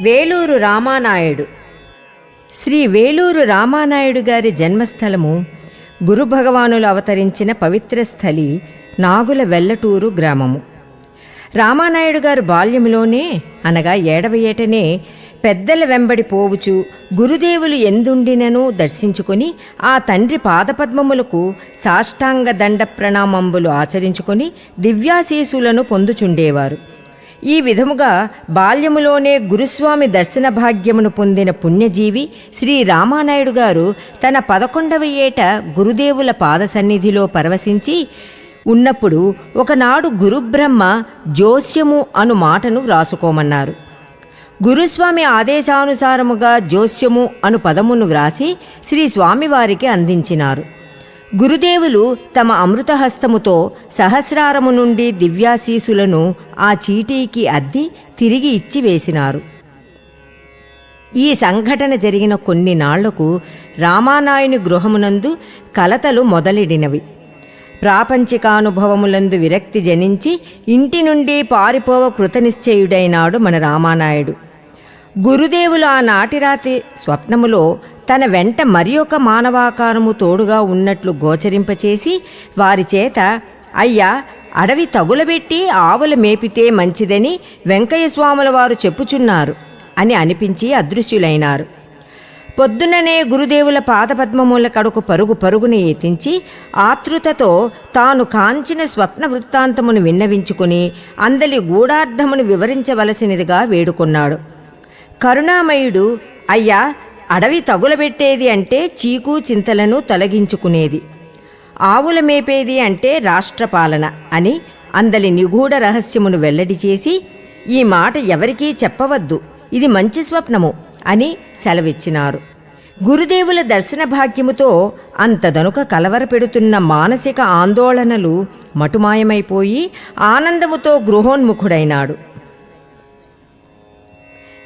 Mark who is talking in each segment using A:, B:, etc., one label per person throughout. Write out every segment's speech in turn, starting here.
A: వేలూరు రామానాయుడు. శ్రీ వేలూరు రామానాయుడు గారి జన్మస్థలము గురు భగవానులు అవతరించిన పవిత్ర స్థలి నాగుల వెల్లటూరు గ్రామము. రామానాయుడు గారు బాల్యములోనే అనగా ఏడవ ఏటనే పెద్దల వెంబడి పోవుచు గురుదేవులు ఎందుండినను దర్శించుకొని ఆ తండ్రి పాదపద్మములకు సాష్టాంగ దండ ప్రణామంబులు ఆచరించుకొని దివ్యాశీసులను పొందుచుండేవారు. ఈ విధముగా బాల్యములోనే గురుస్వామి దర్శన భాగ్యమును పొందిన పుణ్యజీవి శ్రీ రామానాయుడు గారు తన పదకొండవ ఏట గురుదేవుల పాద సన్నిధిలో పరవశించి ఉన్నప్పుడు ఒకనాడు గురుబ్రహ్మ జోస్యము అను మాటను వ్రాసుకోమన్నారు. గురుస్వామి ఆదేశానుసారముగా జోస్యము అను పదమును వ్రాసి శ్రీ స్వామివారికి అందించినారు. గురుదేవులు తమ అమృతహస్తముతో సహస్రారము నుండి దివ్యాశీసులను ఆ చీటీకి అద్ది తిరిగి ఇచ్చి వేసినారు. ఈ సంఘటన జరిగిన కొన్ని నాళ్ళకు రామానాయుని గృహమునందు కలతలు మొదలెడినవి. ప్రాపంచికానుభవములందు విరక్తి జనించి ఇంటి నుండి పారిపోవ కృతనిశ్చయుడైనాడు మన రామానాయుడు. గురుదేవులు ఆ నాటి రాత్రి స్వప్నములో తన వెంట మరి ఒక మానవాకారము తోడుగా ఉన్నట్లు గోచరింపచేసి వారి చేత అయ్యా అడవి తగులబెట్టి ఆవుల మేపితే మంచిదని వెంకయ్య స్వాముల వారు చెప్పుచున్నారు అని అనిపించి అదృశ్యులైనారు. పొద్దుననే గురుదేవుల పాదపద్మముల కడుకు పరుగు పరుగున ఎత్తించి ఆతృతతో తాను కాంచిన స్వప్న వృత్తాంతమును విన్నవించుకుని అందలి గూఢార్థమును వివరించవలసినదిగా వేడుకున్నాడు. కరుణామయుడు అయ్యా అడవి తగులబెట్టేది అంటే చీకు చింతలను తొలగించుకునేది. ఆవుల మేపేది అంటే రాష్ట్రపాలన అని అందలి నిగూఢ రహస్యమును వెల్లడి చేసి ఈ మాట ఎవరికీ చెప్పవద్దు ఇది మంచి స్వప్నము అని సెలవిచ్చినారు. గురుదేవుల దర్శన భాగ్యముతో అంతదనుక కలవరపెడుతున్న మానసిక ఆందోళనలు మటుమాయమైపోయి ఆనందముతో గృహోన్ముఖుడైనాడు.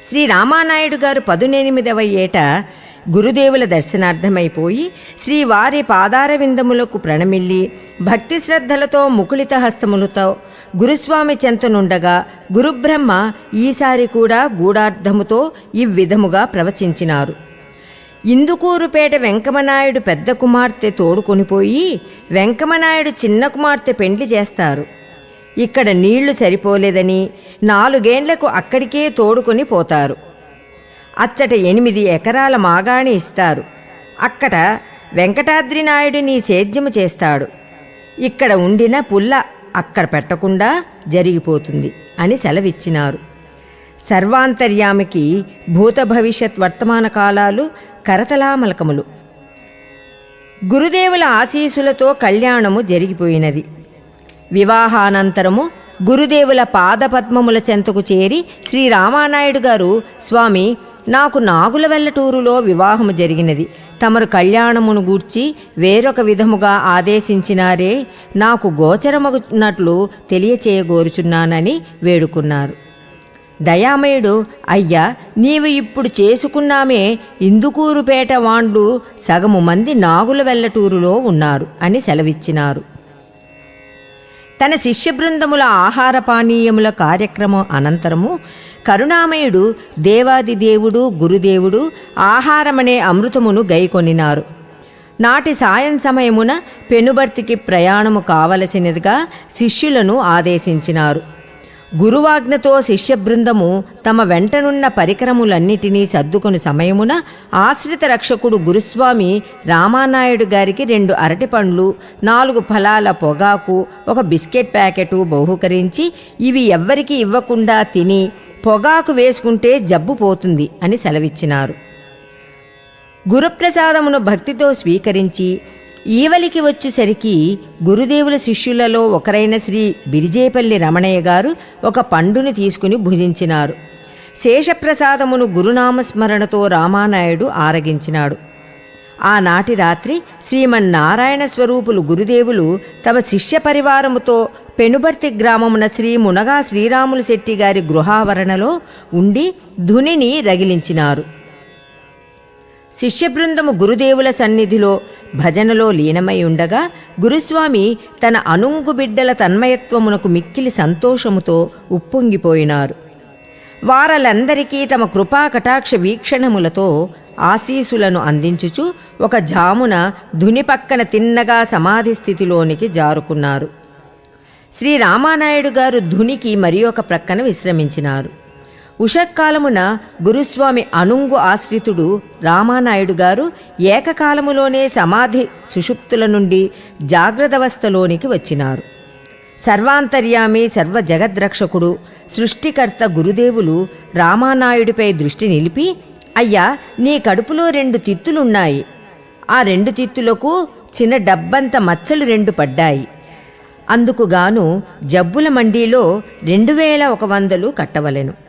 A: శ్రీ రామానాయుడు గారు పదునెనిమిదవ ఏట గురుదేవుల దర్శనార్థమైపోయి శ్రీవారి పాదారవిందములకు ప్రణమిల్లి భక్తి శ్రద్ధలతో ముకుళిత హస్తములతో గురుస్వామి చెంతనుండగా గురుబ్రహ్మ ఈసారి కూడా గూఢార్థముతో ఇవ్విధముగా ప్రవచించినారు. ఇందుకూరుపేట వెంకమనాయుడు పెద్ద కుమార్తె తోడుకొనిపోయి వెంకమనాయుడు చిన్న కుమార్తె పెండ్లి చేస్తారు. ఇక్కడ నీళ్ళు సరిపోలేదని నాలుగేండ్లకు అక్కడికే తోడుకొని పోతారు. అచ్చట ఎనిమిది ఎకరాల మాగాణి ఇస్తారు. అక్కడ వెంకటాద్రి నాయుడు నీ సేద్యము చేస్తాడు. ఇక్కడ ఉండిన పుల్ల అక్కడ పెట్టకుండా జరిగిపోతుంది అని సెలవిచ్చినారు. సర్వాంతర్యామికి భూత భవిష్యత్ వర్తమాన కాలాలు కరతలామలకములు. గురుదేవుల ఆశీసులతో కళ్యాణము జరిగిపోయినది. వివాహానంతరము గురుదేవుల పాదపద్మముల చెంతకు చేరి శ్రీ రామానాయుడు గారు స్వామి నాకు నాగుల వెల్లటూరులో వివాహము జరిగినది. తమరు కళ్యాణమును గూర్చి వేరొక విధముగా ఆదేశించినారే నాకు గోచరమగునట్లు తెలియచేయగోరుచున్నానని వేడుకున్నారు. దయామయుడు అయ్యా నీవు ఇప్పుడు చేసుకున్నామే ఇందుకూరుపేట వాండ్లు సగము మంది నాగుల వెల్లటూరులో ఉన్నారు అని సెలవిచ్చినారు. తన శిష్య బృందముల ఆహార పానీయముల కార్యక్రమం అనంతరము కరుణామయుడు దేవాది దేవుడు గురుదేవుడు ఆహారమనే అమృతమును గైకొనినారు. నాటి సాయం సమయమున పెనుబర్తికి ప్రయాణము కావలసినదిగా శిష్యులను ఆదేశించినారు. గురువాజ్ఞతో శిష్య బృందము తమ వెంటనున్న పరికరములన్నిటినీ సర్దుకొని సమయమున ఆశ్రిత రక్షకుడు గురుస్వామి రామానాయుడు గారికి రెండు అరటిపండ్లు నాలుగు ఫలాల పొగాకు ఒక బిస్కెట్ ప్యాకెటు బహుకరించి ఇవి ఎవ్వరికి ఇవ్వకుండా తిని పొగాకు వేసుకుంటే జబ్బు పోతుంది అని సెలవిచ్చినారు. గురుప్రసాదమును భక్తితో స్వీకరించి ఈవలికి వచ్చేసరికి గురుదేవుల శిష్యులలో ఒకరైన శ్రీ బిరిజేపల్లి రమణయ్య గారు ఒక పండుని తీసుకుని భుజించినారు. శేషప్రసాదమును గురునామస్మరణతో రామానాయుడు ఆరగించినాడు. ఆనాటి రాత్రి శ్రీమన్నారాయణ స్వరూపులు గురుదేవులు తమ శిష్య పరివారముతో పెనుబర్తి గ్రామమున శ్రీ మునగా శ్రీరాములు శెట్టి గారి గృహావరణలో ఉండి ధునిని రగిలించినారు. శిష్యబృందము గురుదేవుల సన్నిధిలో భజనలో లీనమై ఉండగా గురుస్వామి తన అనుంగు బిడ్డల తన్మయత్వమునకు మిక్కిలి సంతోషముతో ఉప్పొంగిపోయినారు. వారలందరికీ తమ కృపా కటాక్ష వీక్షణములతో ఆశీసులను అందించుచు ఒక జామున ధుని పక్కన తిన్నగా సమాధి స్థితిలోనికి జారుకున్నారు. శ్రీ రామానాయుడు గారు ధునికి మరి ఒక ప్రక్కన విశ్రమించినారు. ఉషక్కాలమున గురుస్వామి అనుంగు ఆశ్రితుడు రామానాయుడు గారు ఏకకాలములోనే సమాధి సుషుప్తుల నుండి జాగ్రత్తవస్థలోనికి వచ్చినారు. సర్వాంతర్యామి సర్వ జగద్రక్షకుడు సృష్టికర్త గురుదేవులు రామానాయుడిపై దృష్టి నిలిపి అయ్యా నీ కడుపులో రెండు తిత్తులున్నాయి. ఆ రెండు తిత్తులకు చిన్న డబ్బంత మచ్చలు రెండు పడ్డాయి. అందుకుగాను జబ్బుల మండీలో రెండు వేల ఒక వందలు కట్టవలెను.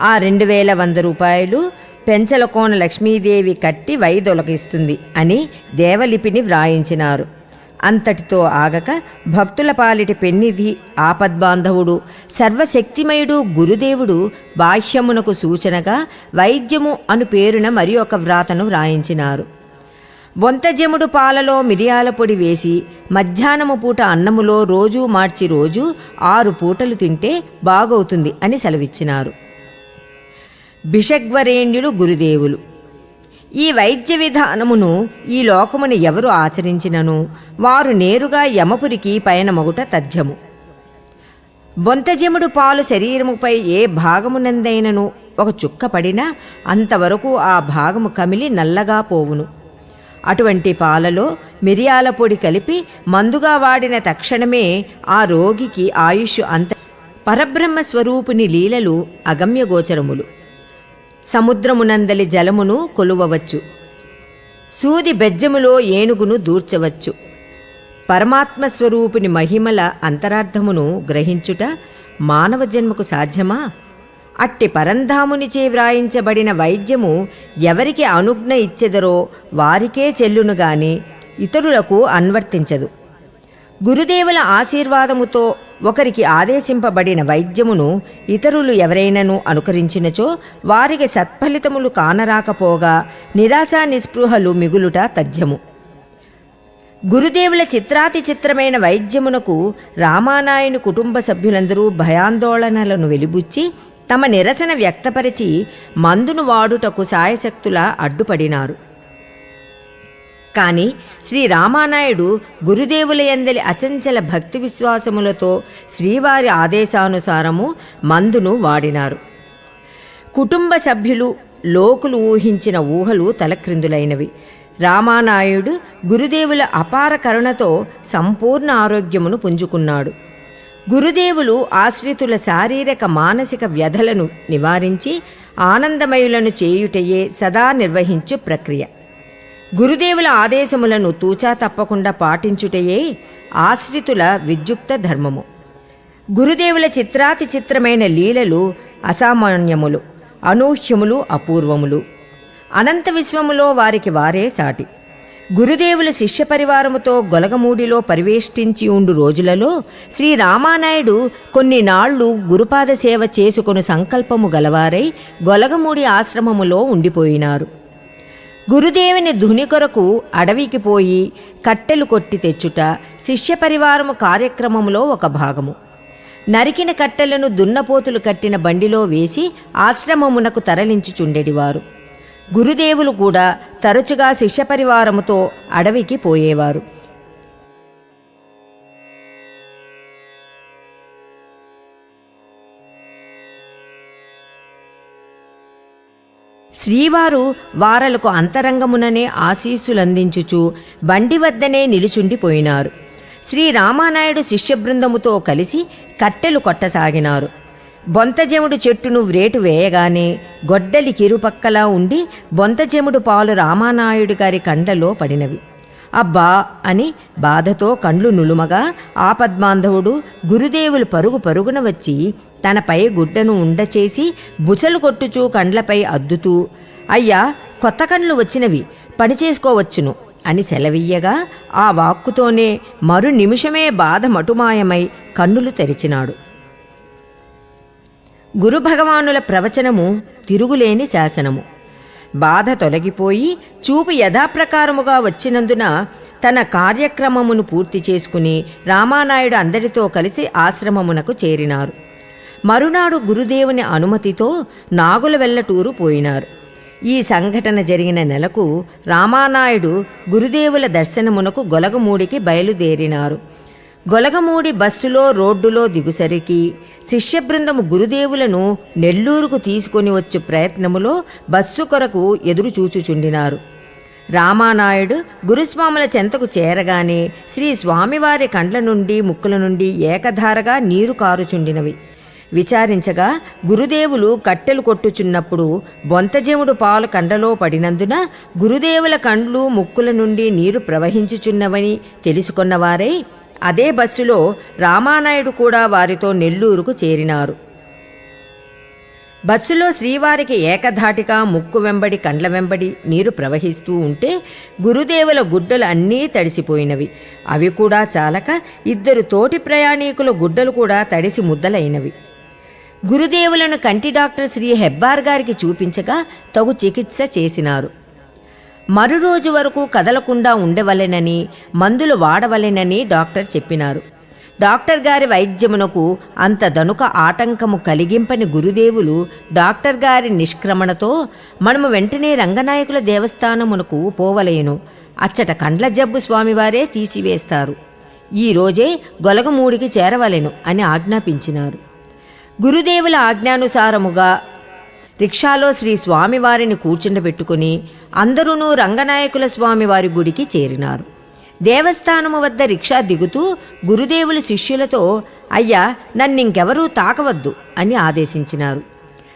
A: ఆ రెండు వేల వంద రూపాయలు పెంచలకోన లక్ష్మీదేవి కట్టి వైదొలగిస్తుంది అని దేవలిపిని వ్రాయించినారు. అంతటితో ఆగక భక్తుల పాలిటి పెన్నిధి ఆపద్బాంధవుడు సర్వశక్తిమయుడు గురుదేవుడు బాహ్యమునకు సూచనగా వైద్యము అను పేరున మరి ఒక వ్రాతను వ్రాయించినారు. బొంతజముడు పాలలో మిరియాల పొడి వేసి మధ్యాహ్నము పూట అన్నములో రోజూ మార్చి రోజు ఆరు పూటలు తింటే బాగవుతుంది అని సెలవిచ్చినారు. బిషగ్వరేణ్యులు గురుదేవులు. ఈ వైద్య విధానమును ఈ లోకమును ఎవరు ఆచరించినను వారు నేరుగా యమపురికి పయనమగుట తథ్యము. బొంతజముడు పాలు శరీరముపై ఏ భాగమునందైనను ఒక చుక్క పడినా అంతవరకు ఆ భాగము కమిలి నల్లగా పోవును. అటువంటి పాలలో మిరియాల పొడి కలిపి మందుగా వాడిన తక్షణమే ఆ రోగికి ఆయుష్ అంత పరబ్రహ్మ స్వరూపుని లీలలు అగమ్యగోచరములు. సముద్రమునందలి జలమును కొలువవచ్చు. సూది బెజ్జములో ఏనుగును దూర్చవచ్చు. పరమాత్మ స్వరూపుని మహిమల అంతరార్థమును గ్రహించుట మానవ జన్మకు సాధ్యమా? అట్టి పరంధామునిచే వ్రాయించబడిన వైద్యము ఎవరికి అనుజ్ఞ ఇచ్చెదరో వారికే చెల్లును గాని ఇతరులకు అన్వర్తించదు. గురుదేవుల ఆశీర్వాదముతో ఒకరికి ఆదేశింపబడిన వైద్యమును ఇతరులు ఎవరైనను అనుకరించినచో వారికి సత్ఫలితములు కానరాకపోగా నిరాశా నిస్పృహలు మిగులుట తథ్యము. గురుదేవుల చిత్రాతి చిత్రమైన వైద్యమునకు రామానాయుని కుటుంబ సభ్యులందరూ భయాందోళనలను వెలిబుచ్చి తమ నిరసన వ్యక్తపరిచి మందును వాడుటకు సాయశక్తుల అడ్డుపడినారు. కానీ శ్రీ రామానాయుడు గురుదేవుల ఎందలి అచంచల భక్తి విశ్వాసములతో శ్రీవారి ఆదేశానుసారము మందును వాడినారు. కుటుంబ సభ్యులు లోకులు ఊహించిన ఊహలు తలక్రిందులైనవి. రామానాయుడు గురుదేవుల అపార కరుణతో సంపూర్ణ ఆరోగ్యమును పుంజుకున్నాడు. గురుదేవులు ఆశ్రితుల శారీరక మానసిక వ్యధలను నివారించి ఆనందమయులను చేయుటయే సదా నిర్వహించు ప్రక్రియ. గురుదేవుల ఆదేశములను తూచా తప్పకుండా పాటించుటయే ఆశ్రితుల విద్యుక్త ధర్మము. గురుదేవుల చిత్రాతి చిత్రమైన లీలలు అసామాన్యములు అనూహ్యములు అపూర్వములు. అనంత విశ్వములో వారికి వారే సాటి. గురుదేవుల శిష్య పరివారముతో గొలగమూడిలో పరివేష్టించి ఉండు రోజులలో శ్రీ రామానాయుడు కొన్ని నాళ్ళు గురుపాద సేవ చేసుకొను సంకల్పము గలవారై గొలగమూడి ఆశ్రమములో ఉండిపోయినారు. గురుదేవుని ధుని కొరకు అడవికి పోయి కట్టెలు కొట్టి తెచ్చుట శిష్య పరివారము కార్యక్రమములో ఒక భాగము. నరికిన కట్టెలను దున్నపోతులు కట్టిన బండిలో వేసి ఆశ్రమమునకు తరలించుచుండెడివారు. గురుదేవులు కూడా తరచుగా శిష్య పరివారముతో అడవికి పోయేవారు. శ్రీవారు వారలకు అంతరంగముననే ఆశీస్సులందించుచు బండి వద్దనే నిలుచుండిపోయినారు. శ్రీ రామానాయుడు శిష్యబృందముతో కలిసి కట్టెలు కొట్టసాగినారు. బొంతజముడు చెట్టును వ్రేటు వేయగానే గొడ్డలి కిరుపక్కలా ఉండి బొంతజముడు పాలు రామానాయుడు గారి కండలో పడినవి. అబ్బా అని బాధతో కండ్లు నులుమగా ఆ పద్మాంధవుడు గురుదేవులు పరుగు పరుగున వచ్చి తనపై గుడ్డను ఉండచేసి బుసలు కొట్టుచూ కండ్లపై అద్దుతూ అయ్యా కొత్త కండ్లు వచ్చినవి పని చేసుకోవచ్చును అని సెలవియ్యగా ఆ వాక్కుతోనే మరు నిమిషమే బాధ మటుమాయమై కన్నులు తెరిచినాడు. గురుభగవానుల ప్రవచనము తిరుగులేని శాసనము. బాధ తొలగిపోయి చూపు యథాప్రకారముగా వచ్చినందున తన కార్యక్రమమును పూర్తి చేసుకుని రామానాయుడు అందరితో కలిసి ఆశ్రమమునకు చేరినారు. మరునాడు గురుదేవుని అనుమతితో నాగుల వెల్లటూరు పోయినారు. ఈ సంఘటన జరిగిన నెలకు రామానాయుడు గురుదేవుల దర్శనమునకు గొలగమూడికి బయలుదేరినారు. గొలగమూడి బస్సులో రోడ్డులో దిగుసరికి శిష్యబృందము గురుదేవులను నెల్లూరుకు తీసుకొని వచ్చే ప్రయత్నములో బస్సు కొరకు ఎదురు చూచుచుండినారు. రామానాయుడు గురుస్వాముల చెంతకు చేరగానే శ్రీ స్వామివారి కండ్ల నుండి ముక్కుల నుండి ఏకధారగా నీరు కారుచుండినవి. విచారించగా గురుదేవులు కట్టెలు కొట్టుచున్నప్పుడు బొంతజముడు పాలు కండలో పడినందున గురుదేవుల కండ్లు ముక్కుల నుండి నీరు ప్రవహించుచున్నవని తెలుసుకున్నవారై అదే బస్సులో రామానాయుడు కూడా వారితో నెల్లూరుకు చేరినారు. బస్సులో శ్రీవారికి ఏకధాటిగా ముక్కు వెంబడి కండ్ల వెంబడి నీరు ప్రవహిస్తూ ఉంటే గురుదేవుల గుడ్డలు అన్నీ తడిసిపోయినవి. అవి కూడా చాలక ఇద్దరు తోటి ప్రయాణికుల గుడ్డలు కూడా తడిసి ముద్దలైనవి. గురుదేవులను కంటి డాక్టర్ శ్రీ హెబ్బార్ గారికి చూపించగా తగు చికిత్స చేసినారు. మరురోజు వరకు కదలకుండా ఉండవలెనని మందులు వాడవలెనని డాక్టర్ చెప్పినారు. డాక్టర్ గారి వైద్యమునకు అంత దనుక ఆటంకము కలిగింపని గురుదేవులు డాక్టర్ గారి నిష్క్రమణతో మనము వెంటనే రంగనాయకుల దేవస్థానమునకు పోవలేను. అచ్చట కండ్ల జబ్బు స్వామివారే తీసివేస్తారు. ఈ రోజే గొలగమూడికి చేరవలెను అని ఆజ్ఞాపించినారు. గురుదేవుల ఆజ్ఞానుసారముగా రిక్షాలో శ్రీ స్వామివారిని కూర్చుండబెట్టుకుని అందరూనూ రంగనాయకుల స్వామివారి గుడికి చేరినారు. దేవస్థానము వద్ద రిక్షా దిగుతూ గురుదేవులు శిష్యులతో అయ్యా నన్నింకెవరూ తాకవద్దు అని ఆదేశించినారు.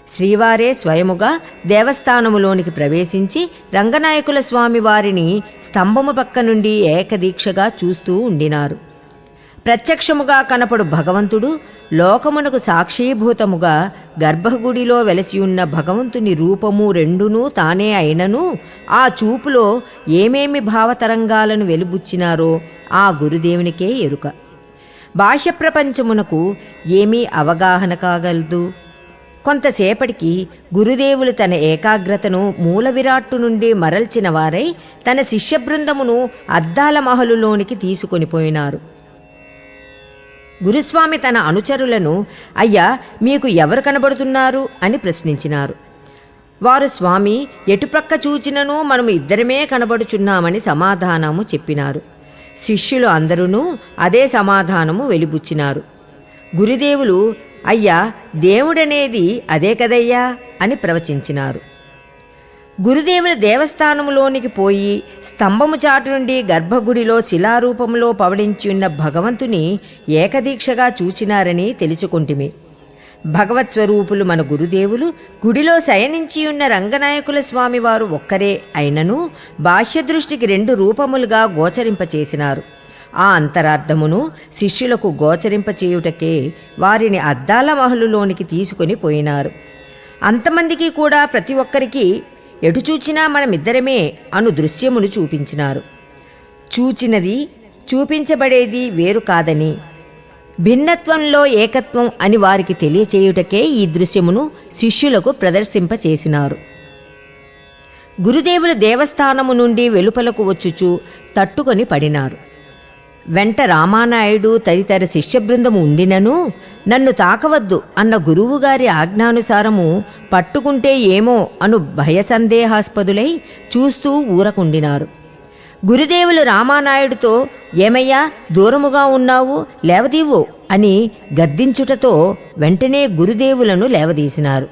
A: శ్రీవారే స్వయముగా దేవస్థానములోనికి ప్రవేశించి రంగనాయకుల స్వామి వారిని స్తంభము పక్క నుండి ఏకదీక్షగా చూస్తూ ఉండినారు. ప్రత్యక్షముగా కనపడు భగవంతుడు లోకమునకు సాక్షీభూతముగా గర్భగుడిలో వెలసియున్న భగవంతుని రూపము రెండునూ తానే అయినను ఆ చూపులో ఏమేమి భావతరంగాలను వెలుబుచ్చినారో ఆ గురుదేవునికే ఎరుక. బాహ్య ప్రపంచమునకు ఏమీ అవగాహన కాగలదు. కొంతసేపటికి గురుదేవులు తన ఏకాగ్రతను మూల విరాట్టు నుండి మరల్చిన వారై తన శిష్య బృందమును అద్దాల మహలులోనికి తీసుకొనిపోయినారు గురుస్వామి తన అనుచరులను అయ్యా మీకు ఎవరు కనబడుతున్నారు? అని ప్రశ్నించినారు. వారు స్వామి ఎటుప్రక్క చూచినను మనము ఇద్దరమే కనబడుచున్నామని సమాధానము చెప్పినారు. శిష్యులు అందరూ అదే సమాధానము వెలిబుచ్చినారు. గురుదేవులు అయ్యా దేవుడనేది అదే కదయ్యా? అని ప్రవచించినారు. గురుదేవుని దేవస్థానములోనికి పోయి స్తంభము చాటు నుండి గర్భగుడిలో శిలారూపంలో పవడించి ఉన్న భగవంతుని ఏకదీక్షగా చూచినారని తెలుసుకుంటిమి. భగవత్ స్వరూపులు మన గురుదేవులు గుడిలో శయనించి ఉన్న రంగనాయకుల స్వామివారు ఒక్కరే అయినను బాహ్య దృష్టికి రెండు రూపములుగా గోచరింపచేసినారు. ఆ అంతరార్థమును శిష్యులకు గోచరింపచేయుటకే వారిని అద్దాల మహలులోనికి తీసుకొని పోయినారు. అంతమందికి కూడా ప్రతి ఒక్కరికి ఎటు చూచినా మనమిద్దరమే అను దృశ్యమును చూపించినారు. చూచినది చూపించబడేది వేరు కాదని. భిన్నత్వంలో ఏకత్వం అని వారికి తెలియచేయుటకే ఈ దృశ్యమును శిష్యులకు ప్రదర్శింపచేసినారు. గురుదేవులు దేవస్థానము నుండి వెలుపలకు వచ్చుచూ తట్టుకొని పడినారు. వెంట రామానాయుడు తదితర శిష్యబృందము ఉండినను నన్ను తాకవద్దు అన్న గురువుగారి ఆజ్ఞానుసారము పట్టుకుంటే ఏమో అను భయసందేహాస్పదులై చూస్తూ ఊరకుండినారు. గురుదేవులు రామానాయుడుతో ఏమయ్యా దూరముగా ఉన్నావు లేవదీవు అని గద్దించుటతో వెంటనే గురుదేవులను లేవదీసినారు.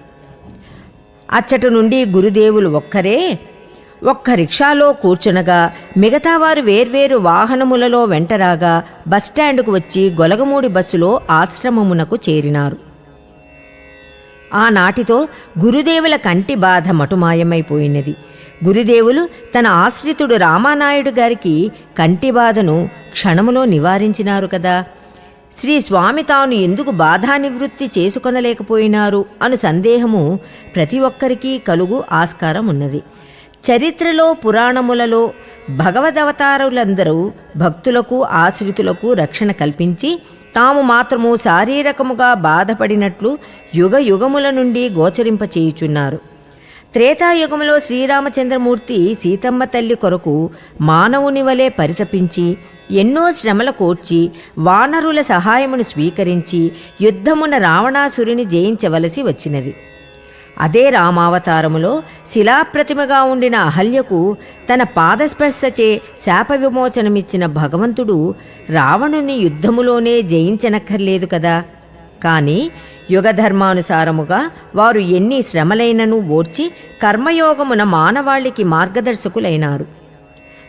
A: అచ్చట నుండి గురుదేవులు ఒక్కరే ఒక్క రిక్షాలో కూర్చునగా మిగతా వారు వేర్వేరు వాహనములలో వెంటరాగా బస్టాండుకు వచ్చి గొలగమూడి బస్సులో ఆశ్రమమునకు చేరినారు. ఆనాటితో గురుదేవుల కంటి బాధ మటుమాయమైపోయినది. గురుదేవులు తన ఆశ్రితుడు రామానాయుడు గారికి కంటి బాధను క్షణములో నివారించినారు కదా. శ్రీ స్వామి తాను ఎందుకు బాధా నివృత్తి చేసుకొనలేకపోయినారు అను సందేహము ప్రతి ఒక్కరికి కలుగు ఆస్కారం ఉన్నది చరిత్రలో పురాణములలో భగవదవతారులందరూ భక్తులకు ఆశ్రితులకు రక్షణ కల్పించి తాము మాత్రము శారీరకముగా బాధపడినట్లు యుగ యుగముల నుండి గోచరింపచేయుచున్నారు. త్రేతాయుగములో శ్రీరామచంద్రమూర్తి సీతమ్మ తల్లి కొరకు మానవుని వలె పరితపించి ఎన్నో శ్రమల కోర్చి వానరుల సహాయమును స్వీకరించి యుద్ధమున రావణాసురుని జయించవలసి వచ్చినది. అదే రామావతారములో శిలాప్రతిమగా ఉండిన అహల్యకు తన పాదస్పర్శచే శాప విమోచనమిచ్చిన భగవంతుడు రావణుని యుద్ధములోనే జయించనక్కర్లేదు కదా. కాని యుగధర్మానుసారముగా వారు ఎన్ని శ్రమలైనను ఓర్చి కర్మయోగమున మానవాళికి మార్గదర్శకులైనారు.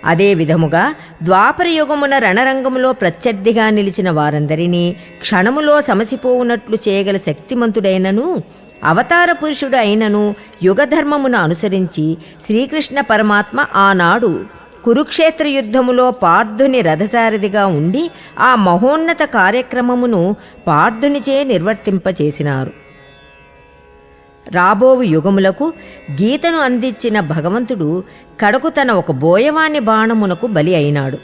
A: అదే విధముగా రణరంగములో ప్రత్యర్థిగా నిలిచిన వారందరినీ క్షణములో సమసిపోవునట్లు చేయగల శక్తిమంతుడైనను అవతార పురుషుడు అయినను యుగధర్మమును అనుసరించి శ్రీకృష్ణ పరమాత్మ ఆనాడు కురుక్షేత్ర యుద్ధములో పార్థుని రథసారథిగా ఉండి ఆ మహోన్నత కార్యక్రమమును పార్థునిచే నిర్వర్తింపచేసినారు. రాబోవు యుగములకు గీతను అందించిన భగవంతుడు కడకు తన ఒక బోయవాని బాణమునకు బలి అయినాడు.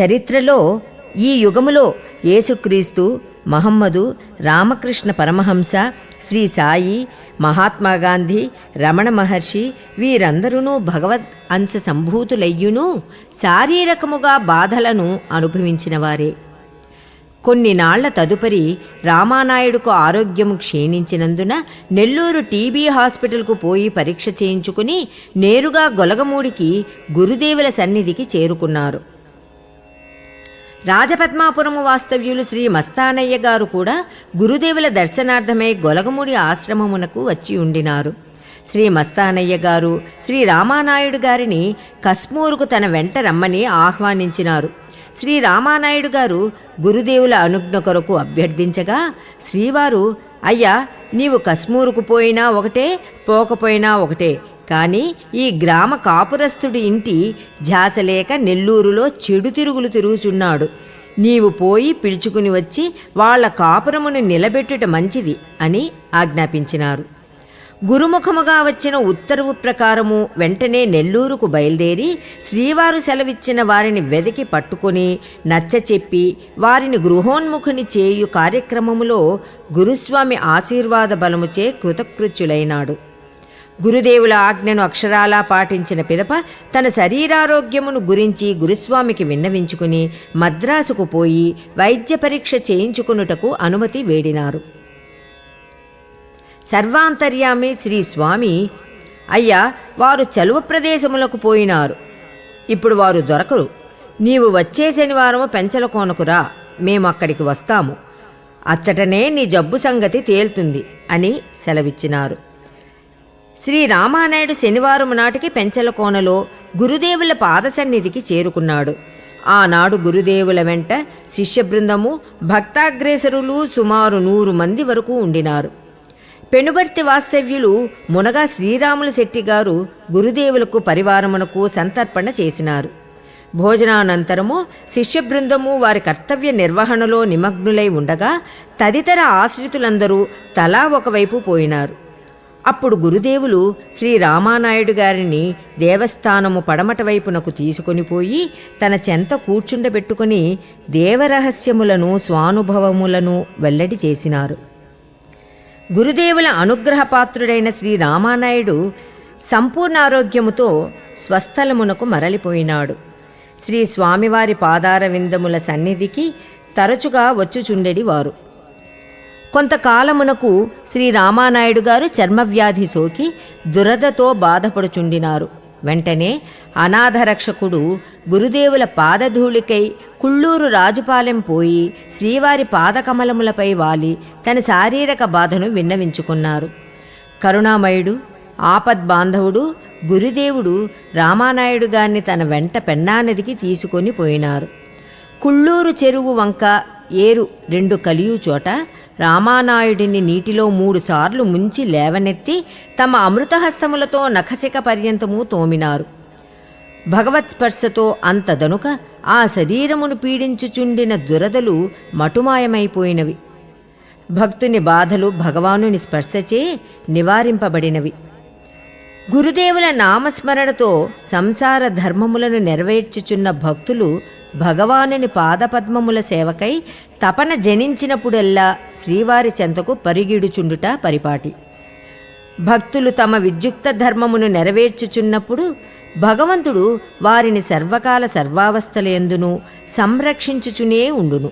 A: చరిత్రలో ఈ యుగములో యేసుక్రీస్తు మహమ్మదు రామకృష్ణ పరమహంస శ్రీ సాయి మహాత్మా గాంధీ రమణ మహర్షి వీరందరూ భగవద్ అంశ సంభూతులయ్యును శారీరకముగా బాధలను అనుభవించినవారే. కొన్ని నాళ్ళ తదుపరి రామానాయుడుకు ఆరోగ్యం క్షీణించినందున నెల్లూరు టీబీ హాస్పిటల్కు పోయి పరీక్ష చేయించుకుని నేరుగా గొలగమూడికి గురుదేవుల సన్నిధికి చేరుకున్నారు. రాజపద్మాపురము వాస్తవ్యులు శ్రీ మస్తానయ్య గారు కూడా గురుదేవుల దర్శనార్థమై గొలగముడి ఆశ్రమమునకు వచ్చి ఉండినారు. శ్రీ మస్తానయ్య గారు శ్రీ రామానాయుడు గారిని కస్మూరుకు తన వెంట రమ్మని ఆహ్వానించినారు. శ్రీ రామానాయుడు గారు గురుదేవుల అనుజ్ఞ కొరకు అభ్యర్థించగా శ్రీవారు అయ్యా నీవు కస్మూరుకు పోయినా ఒకటే పోకపోయినా ఒకటే కానీ ఈ గ్రామ కాపురస్తుడి ఇంటి ఝాసలేక నెల్లూరులో చెడు తిరుగులు తిరుగుచున్నాడు. నీవు పోయి పిలుచుకుని వచ్చి వాళ్ళ కాపురమును నిలబెట్టుట మంచిది అని ఆజ్ఞాపించినారు. గురుముఖముగా వచ్చిన ఉత్తర్వు ప్రకారము వెంటనే నెల్లూరుకు బయలుదేరి శ్రీవారు సెలవిచ్చిన వారిని వెదికి పట్టుకొని నచ్చచెప్పి వారిని గృహోన్ముఖుని చేయు కార్యక్రమములో గురుస్వామి ఆశీర్వాద బలముచే కృతకృత్యులైనాడు. గురుదేవుల ఆజ్ఞను అక్షరాలా పాటించిన పిదప తన శరీరారోగ్యమును గురించి గురుస్వామికి విన్నవించుకుని మద్రాసుకు పోయి వైద్య పరీక్ష చేయించుకునుటకు అనుమతి వేడినారు. సర్వాంతర్యామి శ్రీ స్వామి అయ్యా వారు చలువ ప్రదేశములకు పోయినారు. ఇప్పుడు వారు దొరకరు. నీవు వచ్చే శనివారము పెంచల కోనకురా మేము అక్కడికి వస్తాము. అచ్చటనే నీ జబ్బు సంగతి తేలుతుంది అని సెలవిచ్చినారు. శ్రీ రామానాయుడు శనివారం నాటికి పెంచల కోనలో గురుదేవుల పాదసన్నిధికి చేరుకున్నాడు. ఆనాడు గురుదేవుల వెంట శిష్య బృందము భక్తాగ్రేసరులు సుమారు నూరు మంది వరకు ఉండినారు. పెనుబర్తి వాస్తవ్యులు మునగా శ్రీరాములు శెట్టి గారు గురుదేవులకు పరివారమునకు సంతర్పణ చేసినారు. భోజనానంతరము శిష్య బృందము వారి కర్తవ్య నిర్వహణలో నిమగ్నులై ఉండగా తదితర ఆశ్రితులందరూ తలా ఒకవైపు పోయినారు. అప్పుడు గురుదేవులు శ్రీ రామానాయుడు గారిని దేవస్థానము పడమట వైపునకు తీసుకొని పోయి తన చెంత కూర్చుండబెట్టుకుని దేవరహస్యములను స్వానుభవములను వెల్లడి చేసినారు. గురుదేవుల అనుగ్రహపాత్రుడైన శ్రీ రామానాయుడు సంపూర్ణ ఆరోగ్యముతో స్వస్థలమునకు మరలిపోయినాడు. శ్రీ స్వామివారి పాదార విందముల సన్నిధికి తరచుగా వచ్చుచుండెడి వారు. కొంతకాలమునకు శ్రీ రామానాయుడు గారు చర్మవ్యాధి సోకి దురదతో బాధపడుచుండినారు. వెంటనే అనాథరక్షకుడు గురుదేవుల పాదధూళికై కుళ్ళూరు రాజుపాలెం పోయి శ్రీవారి పాదకమలములపై వాలి తన శారీరక బాధను విన్నవించుకున్నారు. కరుణామయుడు ఆపద్బాంధవుడు గురుదేవుడు రామానాయుడు గారిని తన వెంట పెన్నానదికి తీసుకొని పోయినారు. కుళ్ళూరు చెరువు వంక ఏరు రెండు కలియు చోట రామానాయుడిని నీటిలో మూడుసార్లు ముంచి లేవనెత్తి తమ అమృతహస్తములతో నఖశిక పర్యంతము తోమినారు. భగవత్ స్పర్శతో ఆ శరీరమును పీడించుచుండిన దురదలు మటుమాయమైపోయినవి. భక్తుని బాధలు భగవానుని స్పర్శచే నివారింపబడినవి. గురుదేవుల నామస్మరణతో సంసార ధర్మములను నెరవేర్చుచున్న భక్తులు భగవానుని పాదపద్మముల సేవకై తపన జనించినప్పుడెల్లా శ్రీవారి చెంతకు పరిగిడుచుండుట పరిపాటి. భక్తులు తమ విద్యుక్త ధర్మమును నెరవేర్చుచున్నప్పుడు భగవంతుడు వారిని సర్వకాల సర్వావస్థలయందును సంరక్షించుచునే ఉండును.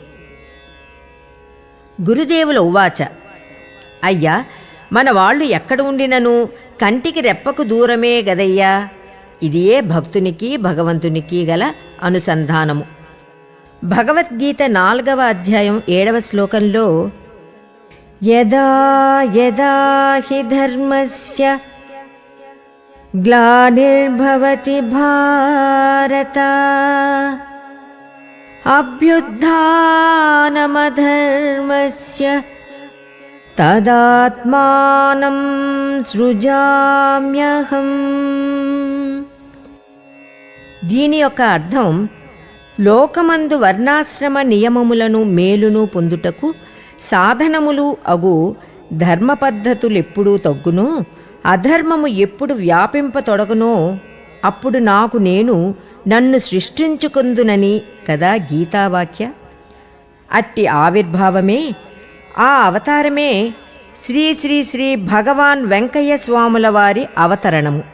A: గురుదేవుల ఉవాచ అయ్యా మన వాళ్ళు ఎక్కడ ఉండినను? కంటికి రెప్పకు దూరమే గదయ్యా. ఇదియే భక్తునికి భగవంతునికి గల అనుసంధానము. భగవద్గీత నాలుగవ అధ్యాయం ఏడవ శ్లోకంలో యదా యదా హి ధర్మస్య గ్లానిర్భవతి భారత అభ్యుత్నమధర్మస్య తదాత్మానం సృజామ్యహం. దీని యొక్క అర్థం లోకమందు వర్ణాశ్రమ నియమములను మేలును పొందుటకు సాధనములు అగు ధర్మ పద్ధతులెప్పుడు తగ్గునో? అధర్మము ఎప్పుడు వ్యాపింప తొడగునో అప్పుడు నాకు నేను నన్ను సృష్టించుకుందునని కదా గీతావాక్య. అట్టి ఆవిర్భావమే ఆ అవతారమే శ్రీ శ్రీ శ్రీ భగవాన్ వెంకయ్య స్వాముల వారి అవతరణము.